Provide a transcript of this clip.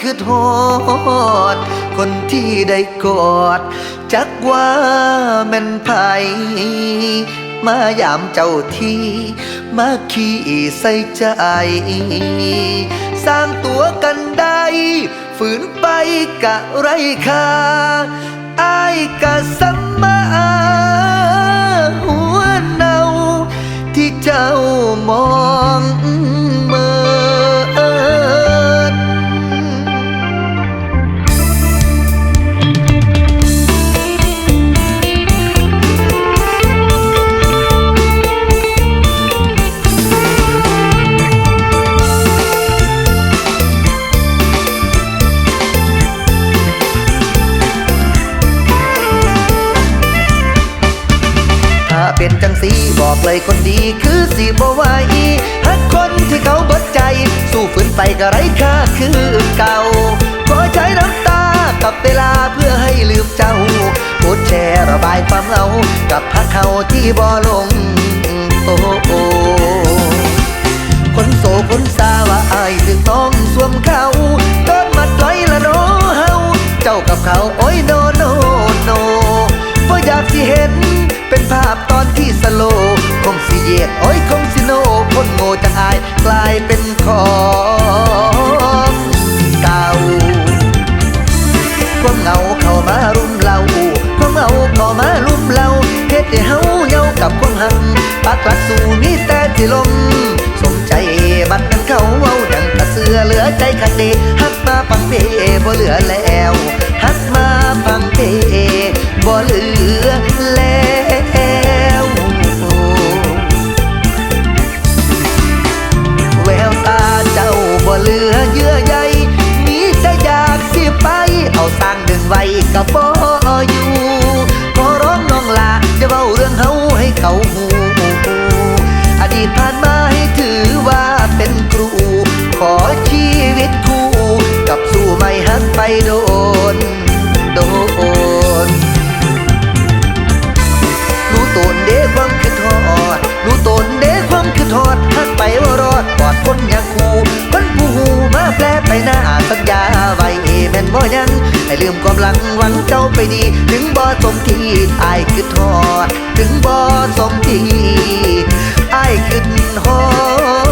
คือโทษคนที่ได้กอด จักว่าแม่นไผมายามเจ้าที่ มาขี้ใส่ใจ สร้างตัวกันได้ ฝืนไปกะไรค่าอายกะสัมมา ถ้าเป็นจังสีบอกเลยคนดีคือสิบไหวฮักคนที่เขาเบิดใจ สู้ฝืนไปก็ไร้ค่าคือเก่าขอใช้น้ำตากับเวลาเพื่อให้ลืมเจ้าโพดแชร์ระบายความเหงากับพักเขาที่บ่ลงโตคนโสคนสาว่าอายถึงต้องสวมเขาเดินมาไกลละโนเฮาเจ้ากับเขาโอ้ยโนโนโนบ่อยากสิเห็น เป็นภาพตอนที่สโลคงสิเยียดโอ้ยคงสิโนคนโง่จังอายกลายเป็นของเก่าความเหงาเข้ามารุมเราความเหงาเข้ามารุมเราเฮ็ดให้เฮาเหงากับความหังปักหลักสู่มีแต่ที่ลมสมใจบัดนั้นเขาเอาดังกระเสือเหลือใจคักเดฮักมาฟังเพบ่เหลือแล้วฮักมาฟังเพบ่เหลือ อยู่ขอร้องน้องลาจะเว้าเรื่องเฮาให้เขาหูอดีตผ่านมาให้ถือว่าเป็นครู ขอชีวิตคู่กับสู้ไม่หักไปโดน โดนรู้ตนเด้ความคือทอดรู้ตนเด้ความคือทอดทักไปว่ารอดปลอดพ้นอย่างคูคนผู้หูมาแปลไปหน้าสัญญาไว้แม่นบ่ยัง ให้ลืมความหลังหวังเจ้าไปดี ถึงบ่สมที่อายคือทอด ถึงบ่สมที่อายคือทอด